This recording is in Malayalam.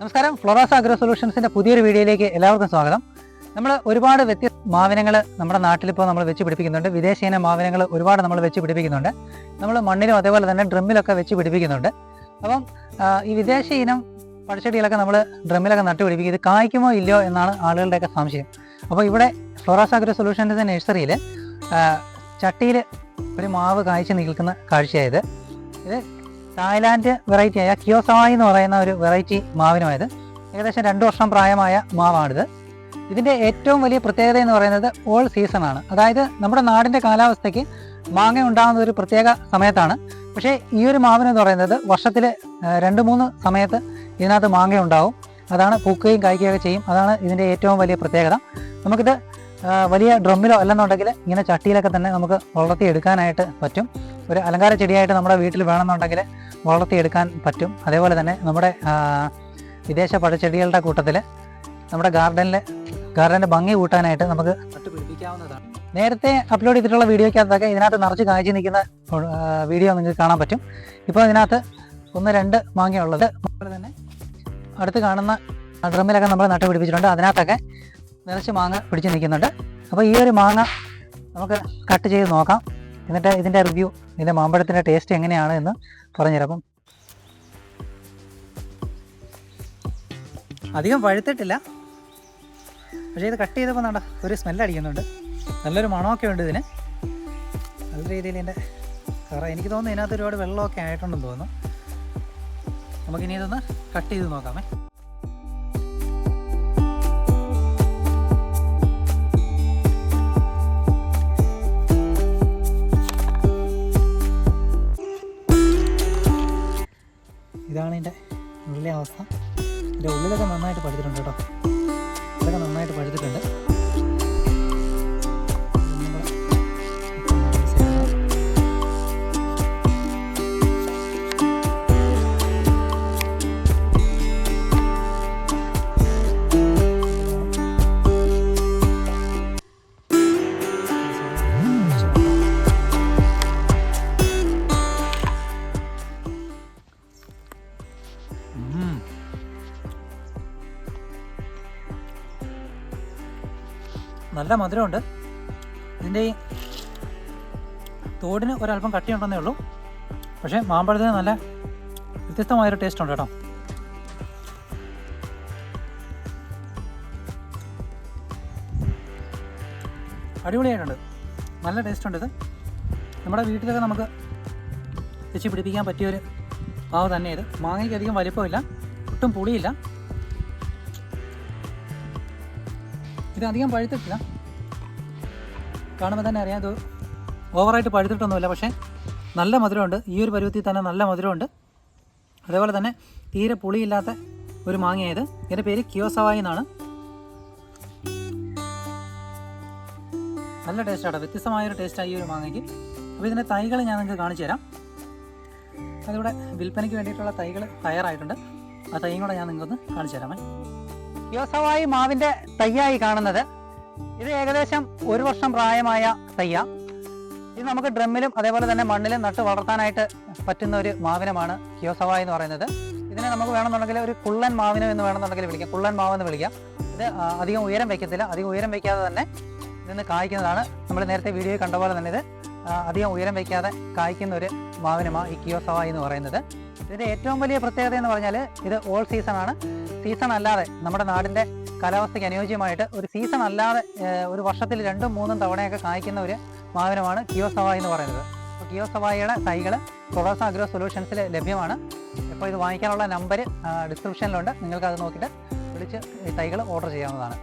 നമസ്കാരം. ഫ്ലോറാസ് അഗ്രോ സൊല്യൂഷൻസിന്റെ പുതിയൊരു വീഡിയോയിലേക്ക് എല്ലാവർക്കും സ്വാഗതം. നമ്മൾ ഒരുപാട് വ്യത്യസ്ത മാവിനങ്ങൾ നമ്മുടെ നാട്ടിലിപ്പോൾ നമ്മൾ വെച്ച് പിടിപ്പിക്കുന്നുണ്ട്. വിദേശീയ മാവിനങ്ങൾ ഒരുപാട് നമ്മൾ വെച്ച് പിടിപ്പിക്കുന്നുണ്ട്. നമ്മൾ മണ്ണിലും അതേപോലെ തന്നെ ഡ്രമ്മിലൊക്കെ വെച്ച് പിടിപ്പിക്കുന്നുണ്ട്. അപ്പം ഈ വിദേശ ഇനം പഴച്ചെടികളൊക്കെ നമ്മൾ ഡ്രമ്മിലൊക്കെ നട്ടു പിടിപ്പിക്കും. ഇത് കായ്ക്കുമോ ഇല്ലയോ എന്നാണ് ആളുകളുടെയൊക്കെ സംശയം. അപ്പോൾ ഇവിടെ ഫ്ലോറാസ് അഗ്രോ സൊല്യൂഷൻസിന്റെ നഴ്സറിയിൽ ചട്ടിയിൽ ഒരു മാവ് കായ്ച്ച് നിൽക്കുന്ന കാഴ്ചയായത് ഇത് തായ്ലാൻഡ് വെറൈറ്റിയായ കിയോസവായി എന്ന് പറയുന്ന ഒരു വെറൈറ്റി മാവിനുമായത്. ഏകദേശം രണ്ട് വർഷം പ്രായമായ മാവാണിത്. ഇതിന്റെ ഏറ്റവും വലിയ പ്രത്യേകത എന്ന് പറയുന്നത് ഓൾ സീസൺ ആണ്. അതായത് നമ്മുടെ നാടിന്റെ കാലാവസ്ഥയ്ക്ക് മാങ്ങ ഉണ്ടാകുന്ന ഒരു പ്രത്യേക സമയത്താണ്. പക്ഷേ ഈ ഒരു മാവിനെന്ന് പറയുന്നത് വർഷത്തിൽ രണ്ട് മൂന്ന് സമയത്ത് ഇതിനകത്ത് മാങ്ങ ഉണ്ടാവും. അതാണ് പൂക്കുകയും കായ്ക്കുകയൊക്കെ ചെയ്യും. അതാണ് ഇതിന്റെ ഏറ്റവും വലിയ പ്രത്യേകത. നമുക്കിത് വലിയ ഡ്രമ്മിലോ അല്ലെന്നുണ്ടെങ്കിൽ ഇങ്ങനെ ചട്ടിയിലൊക്കെ തന്നെ നമുക്ക് വളർത്തിയെടുക്കാനായിട്ട് പറ്റും. ഒരു അലങ്കാര ചെടിയായിട്ട് നമ്മുടെ വീട്ടിൽ വേണമെന്നുണ്ടെങ്കിൽ വളർത്തിയെടുക്കാൻ പറ്റും. അതേപോലെ തന്നെ നമ്മുടെ വിദേശ പഴച്ചെടികളുടെ കൂട്ടത്തിൽ നമ്മുടെ ഗാർഡനിൽ ഗാർഡന്റെ ഭംഗി കൂട്ടാനായിട്ട് നമുക്ക് നട്ടുപിടിപ്പിക്കാവുന്നതാണ് നേരത്തെ അപ്ലോഡ് ചെയ്തിട്ടുള്ള വീഡിയോയ്ക്കകത്തൊക്കെ ഇതിനകത്ത് നിറച്ച് കാഴ്ച നിൽക്കുന്ന വീഡിയോ നിങ്ങൾക്ക് കാണാൻ പറ്റും. ഇപ്പോൾ ഇതിനകത്ത് ഒന്ന് രണ്ട് മാങ്ങയുള്ളത്. അതുപോലെ തന്നെ അടുത്ത് കാണുന്ന ഡ്രമ്മിലൊക്കെ നമ്മൾ നട്ടുപിടിപ്പിച്ചിട്ടുണ്ട്. അതിനകത്തൊക്കെ നിറച്ച് മാങ്ങ പിടിച്ച് നിൽക്കുന്നുണ്ട്. അപ്പോൾ ഈ ഒരു മാങ്ങ നമുക്ക് കട്ട് ചെയ്ത് നോക്കാം. എന്നിട്ട് ഇതിന്റെ റിവ്യൂ ഇതിന്റെ മാമ്പഴത്തിന്റെ ടേസ്റ്റ് എങ്ങനെയാണ് എന്ന് പറഞ്ഞുതരാം. അപ്പം അധികം പഴുത്തിട്ടില്ല. പക്ഷേ ഇത് കട്ട് ചെയ്തപ്പോൾ നട ഒരു സ്മെല്ല് അടിക്കുന്നുണ്ട്. നല്ലൊരു മണമൊക്കെ ഉണ്ട് ഇതിന്. നല്ല രീതിയിൽ ഇതിന്റെ കറ എനിക്ക് തോന്നുന്നു ഇതിനകത്ത് ഒരുപാട് വെള്ളമൊക്കെ ആയിട്ടുണ്ടെന്ന് തോന്നുന്നു. നമുക്കിനി ഇതൊന്ന് കട്ട് ചെയ്ത് നോക്കാമേ. ഇതാണ് എന്റെ ഉള്ളിലെ അവസ്ഥ. ഇതിന്റെ ഉള്ളിലൊക്കെ നന്നായിട്ട് പഠിച്ചിട്ടുണ്ട് കേട്ടോ. നല്ല മധുരമുണ്ട്. ഇതിന്റെ ഈ തോടിന് ഒരല്പം കട്ടിയുണ്ടെന്നേ ഉള്ളൂ. പക്ഷേ മാമ്പഴത്തിന് നല്ല വ്യത്യസ്തമായൊരു ടേസ്റ്റ് ഉണ്ട് കേട്ടോ. അടിപൊളിയായിട്ടുണ്ട്. നല്ല ടേസ്റ്റ് ഉണ്ട് ഇത്. നമ്മുടെ വീട്ടിലൊക്കെ നമുക്ക് വെച്ച് പിടിപ്പിക്കാൻ പറ്റിയൊരു മാവ് തന്നെ ഇത്. മാങ്ങയ്ക്ക് അധികം വലിപ്പമില്ല ഒട്ടും പുളിയില്ല. ഇത് അധികം പഴുത്തിട്ടില്ല. കാണുമ്പോൾ തന്നെ അറിയാം ഇത് ഓവറായിട്ട് പഴുത്തിട്ടൊന്നുമില്ല പക്ഷേ നല്ല മധുരമുണ്ട്. ഈ ഒരു പരുവത്തിൽ തന്നെ നല്ല മധുരമുണ്ട്. അതേപോലെ തന്നെ തീരെ പുളിയില്ലാത്ത ഒരു മാങ്ങയായത്. ഇതിന്റെ പേര് കിയോസവായി എന്നാണ്. നല്ല ടേസ്റ്റാണ് വ്യത്യസ്തമായൊരു ടേസ്റ്റാണ് ഈ ഒരു മാങ്ങയ്ക്ക്. അപ്പോൾ ഇതിന്റെ തൈകൾ ഞാൻ നിങ്ങൾക്ക് കാണിച്ചു തരാം. അതിവിടെ വിൽപ്പനയ്ക്ക് വേണ്ടിയിട്ടുള്ള തൈകൾ തയ്യാറായിട്ടുണ്ട്. ആ തൈയും കൂടെ ഞാൻ നിങ്ങൾക്കൊന്ന് കാണിച്ചു തരാമേ. യോസവായി മാവിന്റെ തയ്യായി കാണുന്നത്. ഇത് ഏകദേശം ഒരു വർഷം പ്രായമായ തയ്യ. ഇത് നമുക്ക് ഡ്രമ്മിലും അതേപോലെ തന്നെ മണ്ണിലും നട്ട് വളർത്താനായിട്ട് പറ്റുന്ന ഒരു മാവിനമാണ് കിയോസവായി എന്ന് പറയുന്നത്. ഇതിനെ നമുക്ക് വേണമെന്നുണ്ടെങ്കിൽ ഒരു കുള്ളൻ മാവിനം എന്ന് വേണമെന്നുണ്ടെങ്കിൽ വിളിക്കാം. കുള്ളൻ മാവ് എന്ന് വിളിക്കാം. ഇത് അധികം ഉയരം വയ്ക്കത്തില്ല. അധികം ഉയരം വയ്ക്കാതെ തന്നെ ഇതിന് കായ്ക്കുന്നതാണ്. നമ്മൾ നേരത്തെ വീഡിയോയിൽ കണ്ട പോലെ തന്നെ ഇത് അധികം ഉയരം വയ്ക്കാതെ കായ്ക്കുന്ന ഒരു മാവിനമാണ് ഈ കിയോസവായി എന്ന് പറയുന്നത്. ഇതിന്റെ ഏറ്റവും വലിയ പ്രത്യേകത എന്ന് പറഞ്ഞാൽ ഇത് ഓൾ സീസൺ ആണ്. സീസൺ അല്ലാതെ നമ്മുടെ നാടിന്റെ കാലാവസ്ഥയ്ക്ക് അനുയോജ്യമായിട്ട് ഒരു സീസൺ അല്ലാതെ ഒരു വർഷത്തിൽ രണ്ടും മൂന്നും തവണയൊക്കെ കായ്ക്കുന്ന ഒരു മാവിനമാണ് കിയോസവായി എന്ന് പറയുന്നത്. അപ്പോൾ കിയോസവായിയുടെ തൈകൾ കൊളോസ അഗ്രോ സൊല്യൂഷൻസിൽ ലഭ്യമാണ്. ഇപ്പോൾ ഇത് വാങ്ങിക്കാനുള്ള നമ്പർ ഡിസ്ക്രിപ്ഷനിലുണ്ട്. നിങ്ങൾക്ക് അത് നോക്കിയിട്ട് വിളിച്ച് തൈകൾ ഓർഡർ ചെയ്യാവുന്നതാണ്.